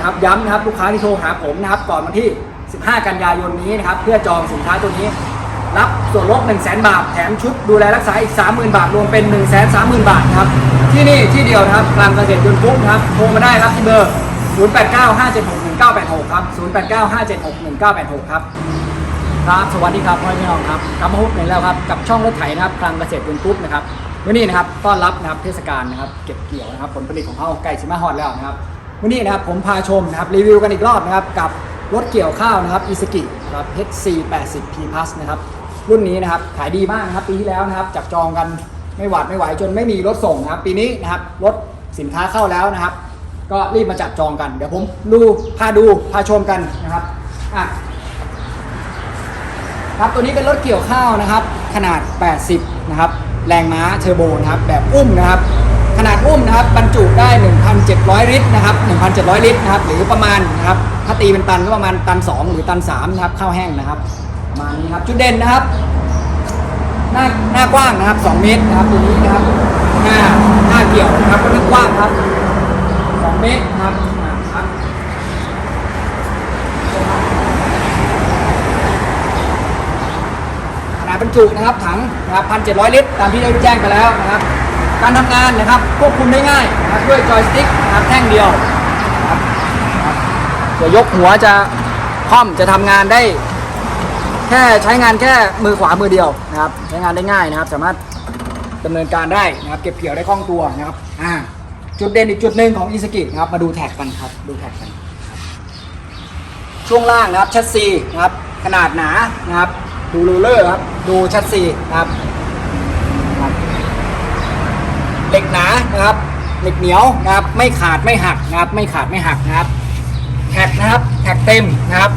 นะครับย้ำนะครับลูกค้าที่โทรหาผมนะครับก่อนวันที่ 15 กันยายนนี้นะครับเพื่อจองสินค้าตัวนี้ รับส่วนลด 1 0 0 0 0 0บาทแถมชุดดูแลรักษาอีก 30,000 บาทรวมเป็น 1 3 0 0 0 0 บาทครับที่นี่ที่เดียวนะครับกลางเกษตรยนต์ปุ๊บนะครับโทรมาได้ครับที่เบอร์ 0895761986 ครับ 0895761986 ครับครับสวัสดีครับพ่อพี่น้องครับกลับมาพบกันแล้วครับกับช่องรถไถนะครับคลังเกษตรยนต์ปุ๊บนะครับวันนี้นะครับต้อนรับนะครับเทศกาลนะครับเก็บเกี่ยวนะครับผลผลิตของเขาใกล้ชิมาฮอดแล้วนะครับ วันนี้นะครับผมพาชมนะครับรีวิวกันอีกรอบนะครับกับรถเกี่ยวข้าวนะครับอิสกินะครับ HC80 P Plus นะครับรุ่นนี้นะครับขายดีมากนะครับปีที่แล้วนะครับจับจองกันไม่หวาดไม่ไหวจนไม่มีรถส่งนะครับปีนี้นะครับรถสินค้าเข้าแล้วนะครับ ก็รีบมาจับจองกันเดี๋ยวผมดูพาดูพาชมกันนะครับอะครับตัวนี้เป็นรถเกี่ยวข้าวนะครับขนาด 80 นะครับแรงม้าเทอร์โบนะครับแบบอุ้มนะครับ ขนาดอุ้มนะครับบรรจุได้ 1,700 ลิตรนะครับ 1,700 ลิตรนะครับ หรือประมาณนะครับถ้าตีเป็นตันก็ประมาณตัน 2 หรือตัน3นะครับข้าวแห้งนะครับประมาณนี้ครับจุดเด่นนะครับ หน้าหน้ากว้างนะครับ 2 เมตรนะครับตัวนี้นะครับหน้าหน้าเกี่ยวนะครับก็เรียกกว้างครับ2เมตรนะครับครับขนาดบรรจุนะครับถังนะครับ1,700 ลิตรตามที่ได้แจ้งไปแล้วนะครับ การทำงานนะครับควบคุมได้ง่ายนะครับด้วยจอยสติ๊กนะครับแท่งเดียวนะครับจะยกหัวจะคล่อมจะทำงานได้ แค่ใช้งานแค่มือขวามือเดียวนะครับใช้งานได้ง่ายนะครับ สามารถดำเนินการได้นะครับเก็บเกี่ยวได้คล่องตัวนะครับอ่าจุดเด่นอีกจุดหนึ่งของอีสกินะครับมาดูแท็กกันครับดูแท็กกันช่วงล่างนะครับแชสซีนะครับขนาดหนานะครับดูรูเลอร์ครับดูแชสซีนะครับ เหล็กหนานะครับ เหล็กเหนียวนะครับ ไม่ขาดไม่หักนะครับ ไม่ขาดไม่หักนะครับ แท็กนะครับแท็กเต็มนะครับ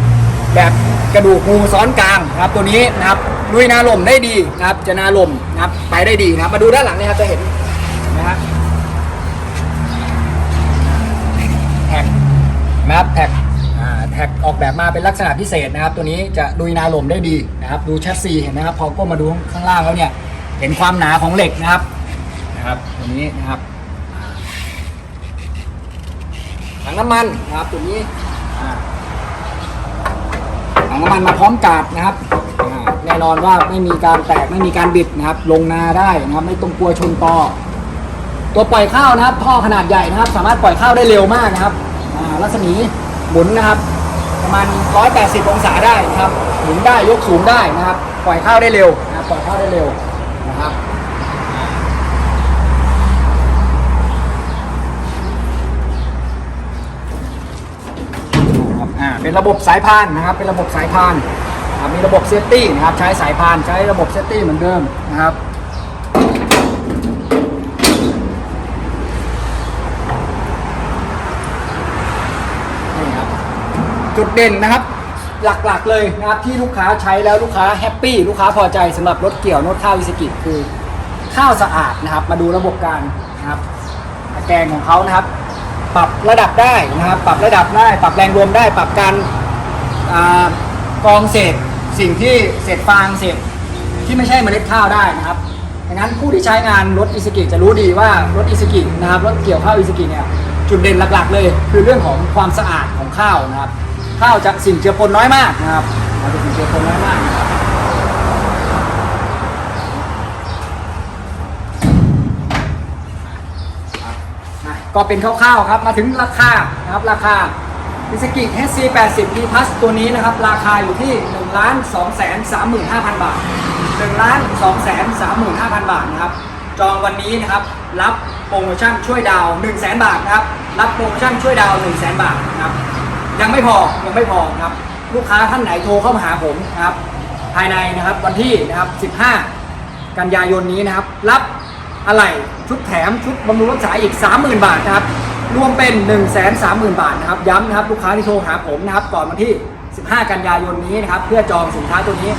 แบบกระดูกงูซ้อนกลางนะครับ ตัวนี้นะครับลุยนาลมได้ดีนะครับ จะนาลมนะครับ ไปได้ดีนะครับ มาดูด้านหลังนี่ครับจะเห็นนะครับแท็กนะครับแท็กแท็กออกแบบมาเป็นลักษณะพิเศษนะครับ ตัวนี้จะลุยนาลมได้ดีนะครับ ดูแชสซีเห็นไหมครับพอก้มมาดูข้างล่างแล้วเนี่ยเห็นความหนาของเหล็กนะครับ นะครับตัวนี้นะครับอ่าถังน้ำมันนะครับตัวนี้อ่าถังน้ำมันมาพร้อมกาดนะครับแน่นอนว่าไม่มีการแตกไม่มีการบิดนะครับ ลงนาได้นะครับไม่ต้องกลัวชนตอตัวปล่อยข้าวนะครับท่อขนาดใหญ่นะครับ สามารถปล่อยข้าวได้เร็วมากนะครับรัศมีหมุนนะครับ ประมาณ 180 องศาได้นะครับหมุนได้ยกสูงได้นะครับ ปล่อยข้าวได้เร็วนะปล่อยข้าวได้เร็วนะครับนะครับอ่า เป็นระบบสายพานนะครับ เป็นระบบสายพานมีระบบเซฟตี้นะครับ ใช้สายพานใช้ระบบเซฟตี้เหมือนเดิมนะครับนี่ครับ จุดเด่นนะครับหลักๆเลยนะครับที่ลูกค้าใช้แล้วลูกค้าแฮปปี้ลูกค้าพอใจสำหรับรถเกี่ยวโนดข้าววิสกิคือข้าวสะอาดนะครับ มาดูระบบการนะครับตะแกรงของเขานะครับ ปรับระดับได้นะครับ ปรับระดับได้ ปรับแรงรวมได้ ปรับการกองเศษสิ่งที่เศษฟางเศษที่ไม่ใช่เมล็ดข้าวได้นะครับดังนั้นผู้ที่ใช้งานรถอิสกิจะรู้ดีว่ารถอิสกินะครับรถเกี่ยวข้าวอิสกิเนี่ยจุดเด่นหลักๆ เลย คือเรื่องของความสะอาดของข้าวนะครับ ข้าวจะสิ่งเจือปนน้อยมากนะครับมันจะสิ่งเจือปนน้อยมากนะครับอะ ก็เป็นคร่าวๆครับมาถึงราคานะครับราคาอิสกิ HC 80 P Plus ตัวนี้นะครับ ราคาอยู่ที่1ล้าน2แสน35,000บาท1ล้าน2แสน35,000บาทนะครับ จองวันนี้นะครับ รับโปรโมชั่นช่วยดาว1 0 0 0 0 0บาทนะครับ รับโปรโมชั่นช่วยดาว1 0 0 0 0 0บาทนะครับ ยังไม่พอยังไม่พอครับ ลูกค้าท่านไหนโทรเข้ามาหาผมนะครับ ภายในนะครับวันที่นะครับ15กันยายนนี้นะครับ รับ อะไรชุดแถมชุดบำรุงรักษาอีก 30,000 บาทนะครับ รวมเป็น 1 3 0 0 0 0 บาทนะครับ ย้ำนะครับลูกค้าที่โทรหาผมนะครับ ก่อนวันที่ 15 กันยายนนี้นะครับ เพื่อจองสินค้าตัวนี้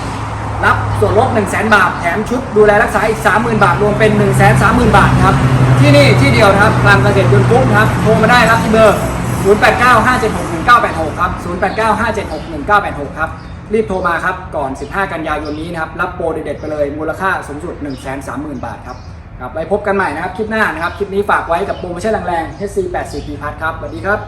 รับส่วนลด 1 0 0 0 0 0 บาท แถมชุดดูแลรักษาอีก 30,000 บาท รวมเป็น 1 3 0 0 0 0 บาทนะครับ ที่นี่ที่เดียวนะครับกลางเกษตรยนต์ปุ๊บครับ โทรมาได้ครับที่เบอร์ 0895761986 ครับ 0895761986 ครับรีบโทรมาครับ ก่อน 15 กันยายนนี้นะครับ รับโปรเด็ดๆไปเลย มูลค่าสูงสุด 130,000 บาทครับ ครับไว้พบกันใหม่นะครับคลิปหน้านะครับ คลิปนี้ฝากไว้กับโปรโมชั่นแรงๆ HC84 p พัทครับสวัสดีครับ